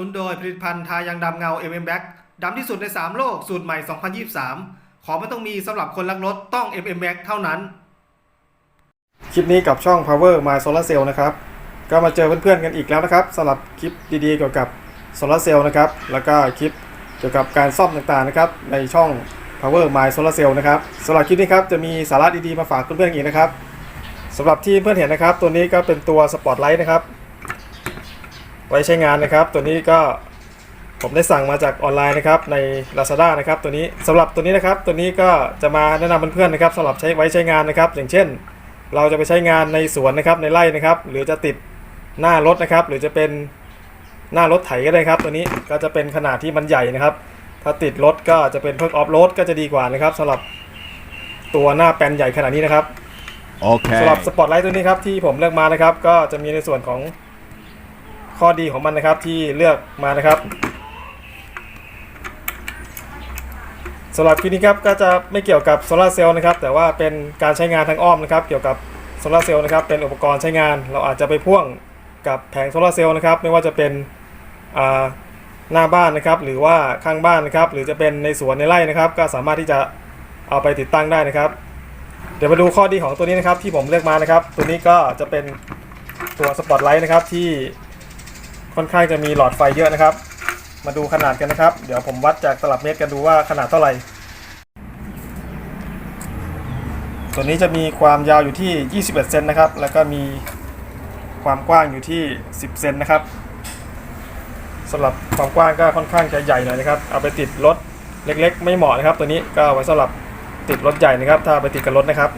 นุนโดยผลิตภัณฑ์ทายางดำเงา MM Black ดำที่สุดใน 3 โลก สูตรใหม่ 2023 ของไม่ต้องมีสำหรับคนรักรถต้อง MM Black เท่านั้น คลิปนี้กับช่อง Power My Solar Cell นะครับ ก็มาเจอเพื่อนๆกันอีกแล้วนะครับสำหรับคลิปดีๆเกี่ยวกับโซลาร์เซลล์นะครับ แล้วก็คลิปเกี่ยวกับการซ่อมต่างๆนะครับ ในช่อง Power My Solar Cell นะครับสำหรับคลิปนี้ครับจะมีสาระดีๆมาฝากเพื่อนๆอีกนะครับสำหรับที่เพื่อนเห็นนะครับ ตัวนี้ก็เป็นตัวสปอตไลท์นะครับ ไว้ใช้งานนะครับ ตัวนี้ก็ผมได้สั่งมาจากออนไลน์นะครับใน Lazada นะครับตัวนี้สำหรับตัวนี้นะครับ ตัวนี้ก็จะมาแนะนำเพื่อนๆนะครับสำหรับใช้ไว้ใช้งานนะครับ อย่างเช่น เราจะไปใช้งานในสวนนะครับในไร่นะครับ หรือจะติดหน้ารถนะครับ หรือจะเป็นหน้ารถไถก็ได้ครับ ตัวนี้ก็จะเป็นขนาดที่มันใหญ่นะครับ ถ้าติดรถก็จะเป็นเพิ่มออฟโรดก็จะดีกว่านะครับสำหรับตัวหน้าแปลนใหญ่ขนาดนี้นะครับ Okay. สำหรับสปอตไลท์ตัวนี้ครับที่ผมเลือกมานะครับ ก็จะมีในส่วนของ ข้อดีของมันนะครับที่เลือกมานะครับสำหรับคลิปนี้ครับก็จะไม่เกี่ยวกับโซลาร์เซลล์นะครับ แต่ว่าเป็นการใช้งานทางอ้อมนะครับ เกี่ยวกับโซลาร์เซลล์นะครับ เป็นอุปกรณ์ใช้งาน เราอาจจะไปพ่วงกับแผงโซลาร์เซลล์นะครับ ไม่ว่าจะเป็นหน้าบ้านนะครับ หรือว่าข้างบ้านนะครับ หรือจะเป็นในสวนในไร่นะครับ ก็สามารถที่จะเอาไปติดตั้งได้นะครับ เดี๋ยวมาดูข้อดีของตัวนี้นะครับ ที่ผมเลือกมานะครับ ตัวนี้ก็จะเป็นตัวสปอตไลท์นะครับที่ ค่อนข้างจะมีหลอดไฟเยอะนะครับ มาดูขนาดกันนะครับ เดี๋ยวผมวัดจากตลับเมตรกันดูว่าขนาดเท่าไหร่ ตัวนี้จะมีความยาวอยู่ที่ 21 เซนนะครับ แล้วก็มีความกว้างอยู่ที่ 10 เซนนะครับสำหรับความกว้างก็ค่อนข้างจะใหญ่หน่อยนะครับ เอาไปติดรถเล็ก ๆ ไม่เหมาะนะครับ ตัวนี้ก็เอาไว้สำหรับติดรถใหญ่นะครับ ถ้าไปติดกับรถนะครับ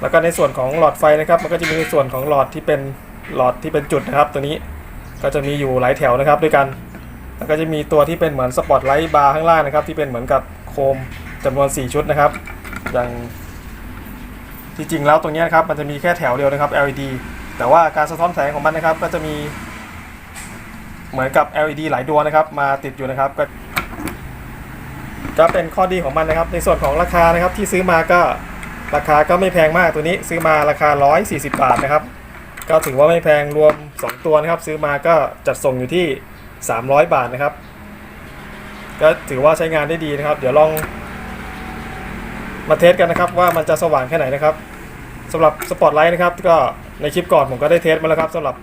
แล้วก็ในส่วนของหลอดไฟนะครับ มันก็จะมีในส่วนของหลอดที่เป็นหลอดที่เป็นจุดนะครับ ตัวนี้ ก็จะมีอยู่หลายแถวนะครับด้วยกันแล้วก็จะมีตัวที่เป็นเหมือนสปอตไลท์บาร์ข้างล่างนะครับ ที่เป็นเหมือนกับโคมจำนวน 4 ชุดนะครับ อย่างที่จริงแล้วตรงนี้นะครับมันจะมีแค่แถวเดียวนะครับ LED แต่ว่าการสะท้อนแสงของมันนะครับก็จะมีเหมือนกับ LED หลายดวงนะครับ มาติดอยู่นะครับก็ก็เป็นข้อดีของมันนะครับ ในส่วนของราคานะครับที่ซื้อมาก็ราคาก็ไม่แพงมากตัวนี้ซื้อมาราคา 140 บาทนะครับ ก็ถือว่าไม่แพงรวม 2 ตัวนะครับ ซื้อมาก็จัดส่งอยู่ที่ 300 บาทนะครับ ก็ถือว่าใช้งานได้ดีนะครับ เดี๋ยวลองมาเทสกันนะครับ ว่ามันจะสว่างแค่ไหนนะครับสำหรับสปอตไลท์นะครับ ก็ในคลิปก่อนผมก็ได้เทสมาแล้วครับสำหรับ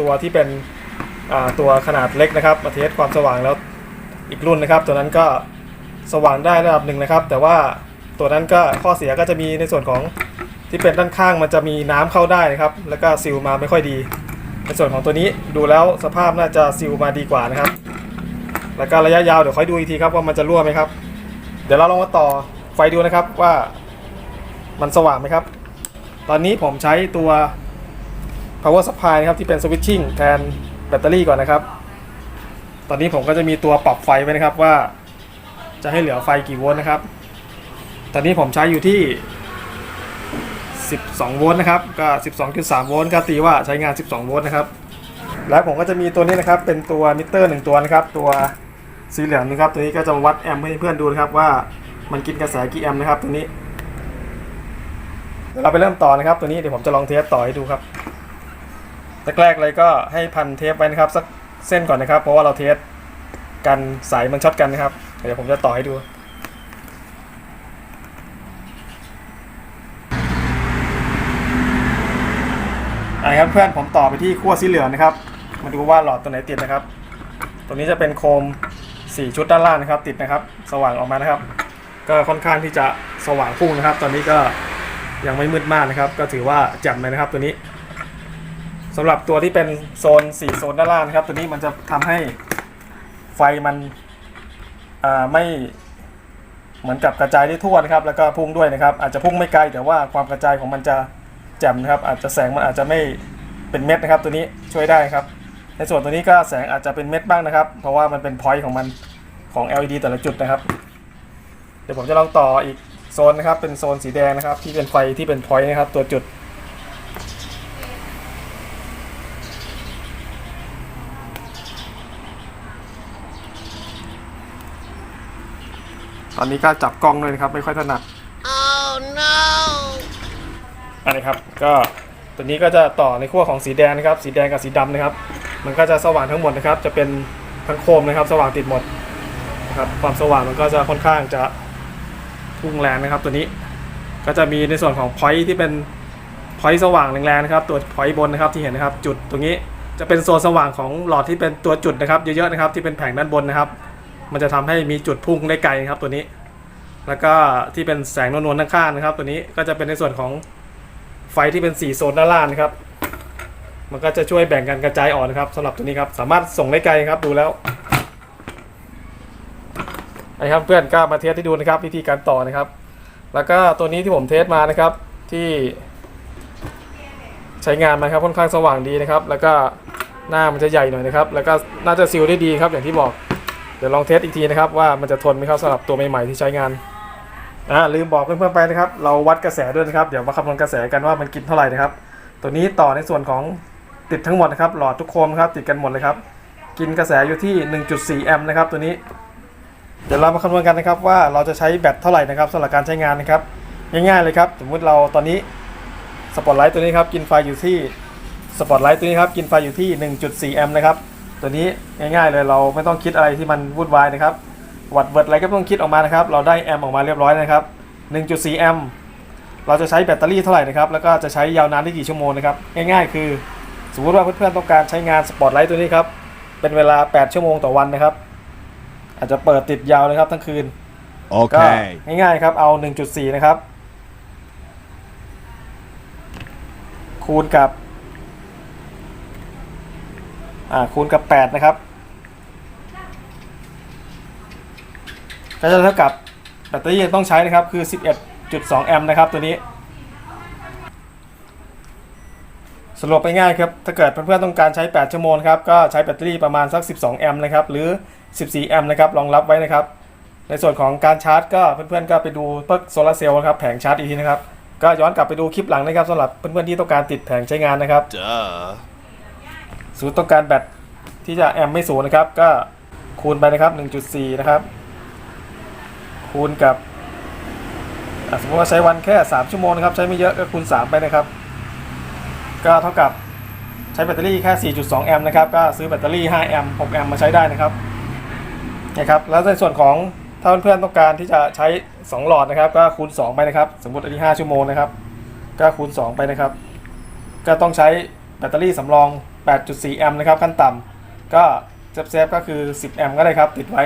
ตัวที่เป็นตัวขนาดเล็กนะครับ มาเทสความสว่างแล้วอีกรุ่นนะครับ ตัวนั้นก็สว่างได้ระดับหนึ่งนะครับ แต่ว่าตัวนั้นก็ข้อเสียก็จะมีในส่วนของ ที่เป็นด้านข้างมันจะมีน้ำเข้าได้นะครับ แล้วก็ซิลมาไม่ค่อยดี ในส่วนของตัวนี้ดูแล้วสภาพน่าจะซิลมาดีกว่านะครับ แล้วก็ระยะยาวเดี๋ยวค่อยดูอีกทีครับว่ามันจะรั่วไหมครับ เดี๋ยวเราลองมาต่อไฟดูนะครับว่ามันสว่างไหมครับ ตอนนี้ผมใช้ตัว power supply นะครับที่เป็น switching แทนแบตเตอรี่ก่อนนะครับ ตอนนี้ผมก็จะมีตัวปรับไฟไว้นะครับว่า จะให้เหลือไฟกี่โวลต์นะครับ ตอนนี้ผมใช้อยู่ที่ 12 โวลต์นะครับ ก็ 12.3 โวลต์ก็ตีว่าใช้งาน 12 โวลต์นะครับ แล้วผมก็จะมีตัวนี้นะครับ เป็นตัวมิเตอร์หนึ่งตัวนะครับ ตัวสีเหลืองนะครับ ตัวนี้ก็จะวัดแอมป์ให้เพื่อนดูนะครับว่ามันกินกระแสกี่แอมป์นะครับ ตัวนี้ เดี๋ยวเราไปเริ่มต่อนะครับ ตัวนี้เดี๋ยวผมจะลองเทสต่อให้ดูครับแรกๆเลยก็ให้พันเทปไว้นะครับสักเส้นก่อนนะครับ เพราะว่าเราเทสกันสายมันช็อตกันนะครับ เดี๋ยวผมจะต่อให้ดู อะครับเพื่อนผมต่อไปที่ขั้วสีเหลืองนะครับ มาดูว่าหลอดตัวไหนติดนะครับ ตัวนี้จะเป็นโคม 4 ชุดด้านล่างนะครับ ติดนะครับ สว่างออกมานะครับ ก็ค่อนข้างที่จะสว่างพุ่งนะครับ ตอนนี้ก็ยังไม่มืดมากนะครับ ก็ถือว่าแจ่มเลยนะครับตัวนี้สำหรับตัวที่เป็นโซน 4 โซนด้านล่างนะครับ ตัวนี้มันจะทำให้ไฟมันไม่เหมือนกับกระจายได้ทั่วนะครับ แล้วก็พุ่งด้วยนะครับ อาจจะพุ่งไม่ไกลแต่ว่าความกระจายของมันจะแจ่มนะครับ อาจจะแสงมันอาจจะไม่ เป็นเม็ดนะครับ ตัวนี้ช่วยได้ครับ ในส่วนตัวนี้ก็แสงอาจจะเป็นเม็ดบ้างนะครับ เพราะว่ามันเป็นพอยต์ของมันของ LED แต่ละจุดนะครับ เดี๋ยวผมจะลองต่ออีกโซนนะครับ เป็นโซนสีแดงนะครับ ที่เป็นไฟที่เป็นพอยต์นะครับ ตัวจุดตอนนี้ก็จับกล้องด้วยนะครับ ไม่ค่อยถนัด Oh no! อันนี้ครับก็ ตัวนี้ก็จะต่อในขั้วของสีแดงนะครับ สีแดงกับสีดำนะครับ มันก็จะสว่างทั้งหมดนะครับ จะเป็นทั้งโคมนะครับ สว่างติดหมดนะครับความสว่างมันก็จะค่อนข้างจะพุ่งแรงนะครับ ตัวนี้ก็จะมีในส่วนของพอยที่เป็นพอยสว่างแรงๆนะครับ ตัวพอยบนนะครับที่เห็นนะครับ จุดตรงนี้จะเป็นโซนสว่างของหลอดที่เป็นตัวจุดนะครับเยอะๆนะครับที่เป็นแผงด้านบนนะครับ มันจะทำให้มีจุดพุ่งได้ไกลนะครับตัวนี้ แล้วก็ที่เป็นแสงนวลๆข้างๆนะครับ ตัวนี้ก็จะเป็นในส่วนของ ไฟที่เป็นสีโซนด้านล่างนะครับ มันก็จะช่วยแบ่งกันกระจายออกนะครับสำหรับตัวนี้ครับ สามารถส่งได้ไกลครับดูแล้วไอ้ครับเพื่อนก็มาเทสให้ดูนะครับวิธีการต่อนะครับ แล้วก็ตัวนี้ที่ผมเทสมานะครับที่ใช้งานมาครับค่อนข้างสว่างดีนะครับ แล้วก็หน้ามันจะใหญ่หน่อยนะครับ แล้วก็น่าจะซีลได้ดีครับอย่างที่บอก เดี๋ยวลองเทสอีกทีนะครับว่ามันจะทนไหมครับสำหรับตัวใหม่ๆที่ใช้งาน อ่าลืมบอกเพื่อนๆไปนะครับ เราวัดกระแสด้วยนะครับ เดี๋ยวมาคำนวณกระแสกันว่ามันกินเท่าไหร่นะครับ ตัวนี้ต่อในส่วนของติดทั้งหมดนะครับ หลอดทุกโคมครับ ติดกันหมดเลยครับ กินกระแสอยู่ที่ 1.4 แอมป์นะครับ ตัวนี้ เดี๋ยวเรามาคำนวณกันนะครับว่าเราจะใช้แบตเท่าไหร่นะครับสำหรับการใช้งานนะครับ ง่ายๆเลยครับ สมมุติเราตอนนี้สปอตไลท์ตัวนี้ครับกินไฟอยู่ที่สปอตไลท์ตัวนี้ครับกินไฟอยู่ที่ 1.4 แอมป์นะครับ ตัวนี้ง่ายๆเลยเราไม่ต้องคิดอะไรที่มันวุ่นวายนะครับ วัดเวิร์ดอะไรก็ไม่ต้องคิดออกมานะครับ เราได้แอมป์ออกมาเรียบร้อยนะครับ 1.4 แอมป์เราจะใช้แบตเตอรี่เท่าไหร่นะครับ แล้วก็จะใช้ยาวนานได้กี่ชั่วโมงนะครับ ง่ายๆ คือสมมติว่าเพื่อนๆต้องการใช้งานสปอตไลท์ตัวนี้ครับ เป็นเวลา 8 ชั่วโมงต่อวันนะครับ อาจจะเปิดติดยาวเลยครับทั้งคืนก็ Okay. ง่ายๆครับ เอา 1.4 นะครับ คูณกับ อ่า คูณกับ 8 นะครับ ก็จะเท่ากับแบตเตอรี่ที่ต้องใช้นะครับคือ 11.2 แอมป์นะครับตัวนี้ สรุปไปง่ายครับ ถ้าเกิดเพื่อนๆต้องการใช้ 8 ชั่วโมงครับก็ใช้แบตเตอรี่ประมาณสัก 12 แอมป์นะครับหรือ 14 แอมป์นะครับรองรับไว้นะครับ ในส่วนของการชาร์จ ก็เพื่อนๆก็ไปดูเพิกโซลาร์เซลล์นะครับแผงชาร์จอีกทีนะครับก็ย้อนกลับไปดูคลิปหลังนะครับสำหรับเพื่อนๆที่ต้องการติดแผงใช้งานนะครับ Duh. สูตรต้องการแบตที่จะแอมป์ไม่สูงนะครับ ก็คูณไปนะครับ 1.4 นะครับ คูณกับสมมติว่าใช้วันแค่ 3 ชั่วโมงนะครับ ใช้ไม่เยอะก็คูณ 3 ไปนะครับ ก็เท่ากับใช้แบตเตอรี่แค่ 4.2 แอมป์นะครับ ก็ซื้อแบตเตอรี่ 5 แอมป์ 6 แอมป์มาใช้ได้นะครับนะครับ แล้วในส่วนของถ้าเพื่อนๆต้องการที่จะใช้ 2 หลอดนะครับ ก็คูณ 2 ไปนะครับ สมมติอันนี้ 5 ชั่วโมงนะครับ ก็คูณ 2 ไปนะครับ ก็ต้องใช้แบตเตอรี่สำรอง 8.4 แอมป์นะครับขั้นต่ำก็เซฟๆก็คือ 10 แอมป์ก็ได้ครับ ติดไว้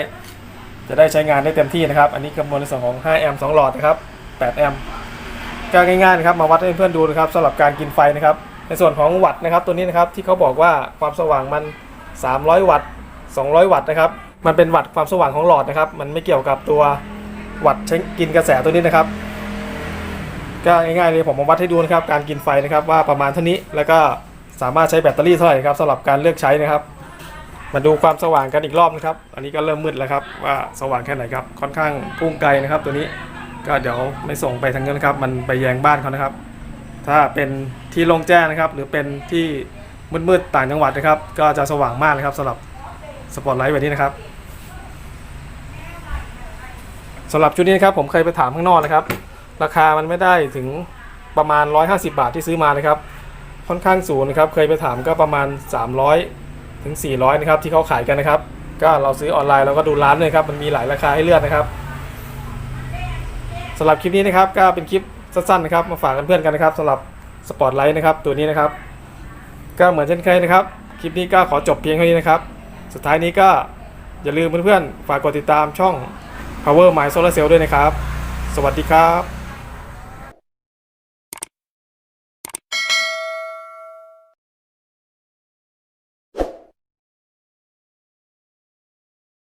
จะได้ใช้งานได้เต็มที่นะครับ อันนี้คำนวณในส่วนของ 5 แอมป์ 2 หลอดนะครับ 8 แอมป์ก็ง่ายๆนะครับ มาวัดให้เพื่อนๆดูนะครับสำหรับการกินไฟนะครับ ในส่วนของวัตต์นะครับ ตัวนี้นะครับที่เขาบอกว่าความสว่างมัน 300 วัตต์ 200 วัตต์นะครับ มันเป็นวัตต์ความสว่างของหลอดนะครับ มันไม่เกี่ยวกับตัววัตต์ใช้กินกระแสตัวนี้นะครับ ก็ง่ายๆเลยผมมาวัดให้ดูนะครับ การกินไฟนะครับว่าประมาณเท่านี้ แล้วก็สามารถใช้แบตเตอรี่เท่าไหร่ครับสำหรับการเลือกใช้นะครับ มาดูความสว่างกันอีกรอบนะครับ อันนี้ก็เริ่มมืดแล้วครับว่าสว่างแค่ไหนครับ ค่อนข้างพุ่งไกลนะครับ ตัวนี้ก็เดี๋ยวไม่ส่งไปทางนั้นนะครับ มันไปแยงบ้านเขานะครับ ถ้าเป็นที่โล่งแจ้งนะครับ หรือเป็นที่มืดๆต่างจังหวัดนะครับ ก็จะสว่างมากเลยครับสำหรับสปอตไลท์แบบนี้นะครับสำหรับชุดนี้นะครับผมเคยไปถามข้างนอกนะครับ ราคามันไม่ได้ถึงประมาณ 150 บาทที่ซื้อมานะครับ ค่อนข้างสูงนะครับ เคยไปถามก็ประมาณ 300 ถึง 400นะครับที่เขาขายกันนะครับ ก็เราซื้อออนไลน์เราก็ดูร้านเลยครับมันมีหลายราคาให้เลือกนะครับสำหรับคลิปนี้นะครับก็เป็นคลิปสั้นๆนะครับมาฝากกันเพื่อนกันนะครับสำหรับสปอตไลท์นะครับตัวนี้นะครับ ก็เหมือนเช่นเคยนะครับ คลิปนี้ก็ขอจบเพียงเท่านี้นะครับ สุดท้ายนี้ก็อย่าลืมเพื่อนๆฝากกดติดตามช่อง Power My Solar Cell ด้วยนะครับ สวัสดีครับ